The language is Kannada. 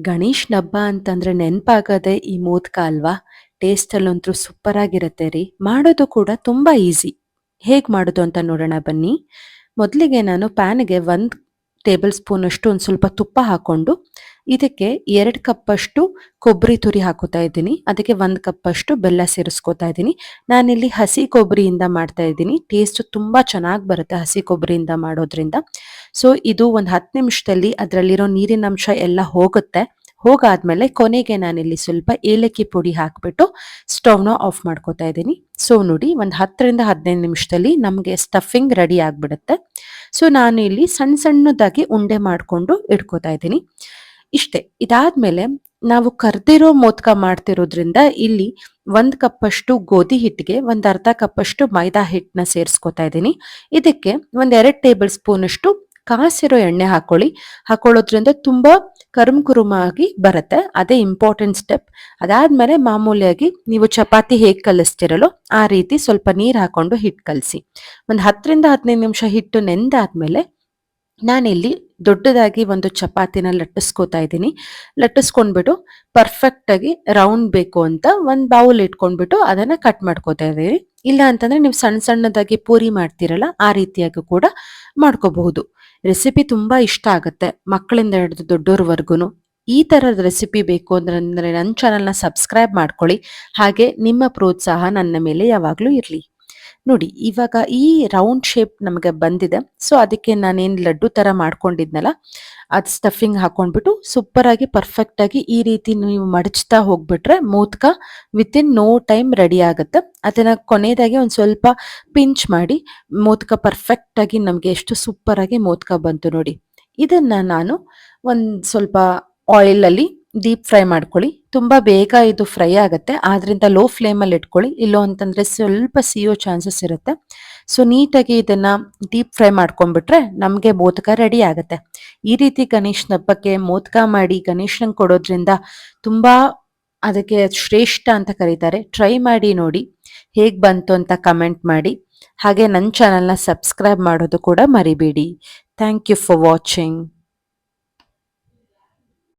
ಗಣೇಶನ ಹಬ್ಬ ಅಂತಂದ್ರೆ ನೆನಪಾಗದೆ ಈ ಮೋದಕ ಅಲ್ವಾ ಟೇಸ್ಟಲ್ಲಂತೂ ಸೂಪರ್ ಆಗಿರುತ್ತೆ ರೀ. ಮಾಡೋದು ಕೂಡ ತುಂಬಾ ಈಸಿ. ಹೇಗ್ ಮಾಡೋದು ಅಂತ ನೋಡೋಣ ಬನ್ನಿ. ಮೊದಲಿಗೆ ನಾನು ಪ್ಯಾನ್ಗೆ ಒಂದು ಟೇಬಲ್ ಸ್ಪೂನ್ ಅಷ್ಟು ಒಂದು ಸ್ವಲ್ಪ ತುಪ್ಪ ಹಾಕೊಂಡು ಇದಕ್ಕೆ ಎರಡು ಕಪ್ ಅಷ್ಟು ಕೊಬ್ಬರಿ ತುರಿ ಹಾಕೋತಾ ಇದ್ದೀನಿ. ಅದಕ್ಕೆ ಒಂದು ಕಪ್ ಅಷ್ಟು ಬೆಲ್ಲ ಸೇರಿಸ್ಕೋತಾ ಇದ್ದೀನಿ. ನಾನಿಲ್ಲಿ ಹಸಿ ಕೊಬ್ಬರಿಯಿಂದ ಮಾಡ್ತಾ ಇದ್ದೀನಿ. ಟೇಸ್ಟ್ ತುಂಬಾ ಚೆನ್ನಾಗಿ ಬರುತ್ತೆ ಹಸಿ ಕೊಬ್ಬರಿಯಿಂದ ಮಾಡೋದ್ರಿಂದ. ಸೊ, ಇದು ಒಂದು ಹತ್ತು ನಿಮಿಷದಲ್ಲಿ ಅದರಲ್ಲಿರೋ ನೀರಿನ ಅಂಶ ಎಲ್ಲ ಹೋಗುತ್ತೆ. ಹೋಗಾದ್ಮೇಲೆ ಕೊನೆಗೆ ನಾನಿಲ್ಲಿ ಸ್ವಲ್ಪ ಏಲಕ್ಕಿ ಪುಡಿ ಹಾಕಿಬಿಟ್ಟು ಸ್ಟೌವ್ನ ಆಫ್ ಮಾಡ್ಕೋತಾ ಇದ್ದೀನಿ. ಸೊ ನೋಡಿ, ಒಂದು ಹತ್ತರಿಂದ ಹದಿನೈದು ನಿಮಿಷದಲ್ಲಿ ನಮಗೆ ಸ್ಟಫಿಂಗ್ ರೆಡಿ ಆಗಿಬಿಡುತ್ತೆ. ಸೊ ನಾನು ಇಲ್ಲಿ ಸಣ್ಣ ಸಣ್ಣದಾಗಿ ಉಂಡೆ ಮಾಡಿಕೊಂಡು ಇಟ್ಕೋತಾ ಇದ್ದೀನಿ. ಇಷ್ಟೇ, ಇದಾದ್ಮೇಲೆ ನಾವು ಕರ್ದಿರೋ ಮೋದಕ ಮಾಡ್ತಿರೋದ್ರಿಂದ ಇಲ್ಲಿ ಒಂದು ಕಪ್ಪಷ್ಟು ಗೋಧಿ ಹಿಟ್ಟಿಗೆ, ಒಂದು ಅರ್ಧ ಕಪ್ಪಷ್ಟು ಮೈದಾ ಹಿಟ್ಟನ್ನ ಸೇರಿಸ್ಕೊತಾ ಇದ್ದೀನಿ. ಇದಕ್ಕೆ ಒಂದ್ ಎರಡು ಟೇಬಲ್ ಸ್ಪೂನ್ ಅಷ್ಟು ಕಾಸಿರೋ ಎಣ್ಣೆ ಹಾಕೊಳ್ಳಿ. ಹಾಕೊಳ್ಳೋದ್ರಿಂದ ತುಂಬಾ ಕರುಮ್ ಕುರುಮಾಗಿ ಬರುತ್ತೆ. ಅದೇ ಇಂಪಾರ್ಟೆಂಟ್ ಸ್ಟೆಪ್ ಅದಾದ್ಮೇಲೆ ಮಾಮೂಲಿಯಾಗಿ ನೀವು ಚಪಾತಿ ಹೇಗ್ ಕಲಿಸ್ತಿರಲೋ ಆ ರೀತಿ ಸ್ವಲ್ಪ ನೀರು ಹಾಕೊಂಡು ಹಿಟ್ಟು ಕಲಸಿ. ಒಂದು ಹತ್ತರಿಂದ ಹದಿನೈದು ನಿಮಿಷ ಹಿಟ್ಟು ನೆಂದಾದ್ಮೇಲೆ ನಾನಿಲ್ಲಿ ದೊಡ್ಡದಾಗಿ ಒಂದು ಚಪಾತಿನ ಲಟ್ಟಿಸ್ಕೋತಾ ಇದ್ದೀನಿ. ಲಟ್ಟಿಸ್ಕೊಂಡ್ಬಿಟ್ಟು ಪರ್ಫೆಕ್ಟ್ ಆಗಿ ರೌಂಡ್ ಬೇಕು ಅಂತ ಒಂದು ಬೌಲ್ ಇಟ್ಕೊಂಡ್ಬಿಟ್ಟು ಅದನ್ನ ಕಟ್ ಮಾಡ್ಕೋತಾ ಇದ್ದೀವಿ. ಇಲ್ಲ ಅಂತಂದರೆ ನೀವು ಸಣ್ಣ ಸಣ್ಣದಾಗಿ ಪೂರಿ ಮಾಡ್ತೀರಲ್ಲ ಆ ರೀತಿಯಾಗಿ ಕೂಡ ಮಾಡ್ಕೋಬಹುದು. ರೆಸಿಪಿ ತುಂಬಾ ಇಷ್ಟ ಆಗುತ್ತೆ ಮಕ್ಕಳಿಂದ ಹಿಡಿದು ದೊಡ್ಡೋರ್ವರ್ಗುನು. ಈ ಥರದ ರೆಸಿಪಿ ಬೇಕು ಅಂದ್ರೆ ನನ್ನ ಚಾನಲ್ನ ಸಬ್ಸ್ಕ್ರೈಬ್ ಮಾಡ್ಕೊಳ್ಳಿ. ಹಾಗೆ ನಿಮ್ಮ ಪ್ರೋತ್ಸಾಹ ನನ್ನ ಮೇಲೆ ಯಾವಾಗಲೂ ಇರಲಿ. ನೋಡಿ, ಇವಾಗ ಈ ರೌಂಡ್ ಶೇಪ್ ನಮಗೆ ಬಂದಿದೆ. ಸೊ ಅದಕ್ಕೆ ನಾನೇನು ಲಡ್ಡು ತರ ಮಾಡ್ಕೊಂಡಿದ್ನಲ್ಲ, ಅದು ಸ್ಟಫಿಂಗ್ ಹಾಕೊಂಡ್ಬಿಟ್ಟು ಸೂಪರ್ ಪರ್ಫೆಕ್ಟಾಗಿ ಈ ರೀತಿ ನೀವು ಮಡಚ್ತಾ ಹೋಗ್ಬಿಟ್ರೆ modak within no time ready ಆಗುತ್ತೆ. ಅದನ್ನ ಕೊನೆಯದಾಗಿ ಒಂದು ಸ್ವಲ್ಪ ಪಿಂಚ್ ಮಾಡಿ ಮೋದಕ ಪರ್ಫೆಕ್ಟ್ ಆಗಿ ನಮ್ಗೆ ಎಷ್ಟು ಸೂಪರಾಗಿ ಮೋದಕ ಬಂತು ನೋಡಿ. ಇದನ್ನ ನಾನು ಒಂದು ಸ್ವಲ್ಪ ಆಯಿಲ್ ಅಲ್ಲಿ ಡೀಪ್ ಫ್ರೈ ಮಾಡ್ಕೊಳ್ಳಿ. ತುಂಬ ಬೇಗ ಇದು ಫ್ರೈ ಆಗುತ್ತೆ. ಆದ್ರಿಂದ ಲೋ ಫ್ಲೇಮಲ್ಲಿ ಇಟ್ಕೊಳ್ಳಿ. ಇಲ್ಲೋ ಅಂತಂದರೆ ಸ್ವಲ್ಪ ಸಿಯೋ ಚಾನ್ಸಸ್ ಇರುತ್ತೆ. ಸೊ ನೀಟಾಗಿ ಇದನ್ನು ಡೀಪ್ ಫ್ರೈ ಮಾಡ್ಕೊಂಡ್ಬಿಟ್ರೆ ನಮಗೆ ಮೋದಕ ರೆಡಿ ಆಗುತ್ತೆ. ಈ ರೀತಿ ಗಣೇಶನ ಹಬ್ಬಕ್ಕೆ ಮೋದಕ ಮಾಡಿ ಗಣೇಶನ ಕೊಡೋದ್ರಿಂದ ತುಂಬ ಅದಕ್ಕೆ ಶ್ರೇಷ್ಠ ಅಂತ ಕರೀತಾರೆ. ಟ್ರೈ ಮಾಡಿ ನೋಡಿ. ಹೇಗೆ ಬಂತು ಅಂತ ಕಮೆಂಟ್ ಮಾಡಿ. ಹಾಗೆ ನನ್ನ ಚಾನಲ್ನ ಸಬ್ಸ್ಕ್ರೈಬ್ ಮಾಡೋದು ಕೂಡ ಮರಿಬೇಡಿ. Thank you for watching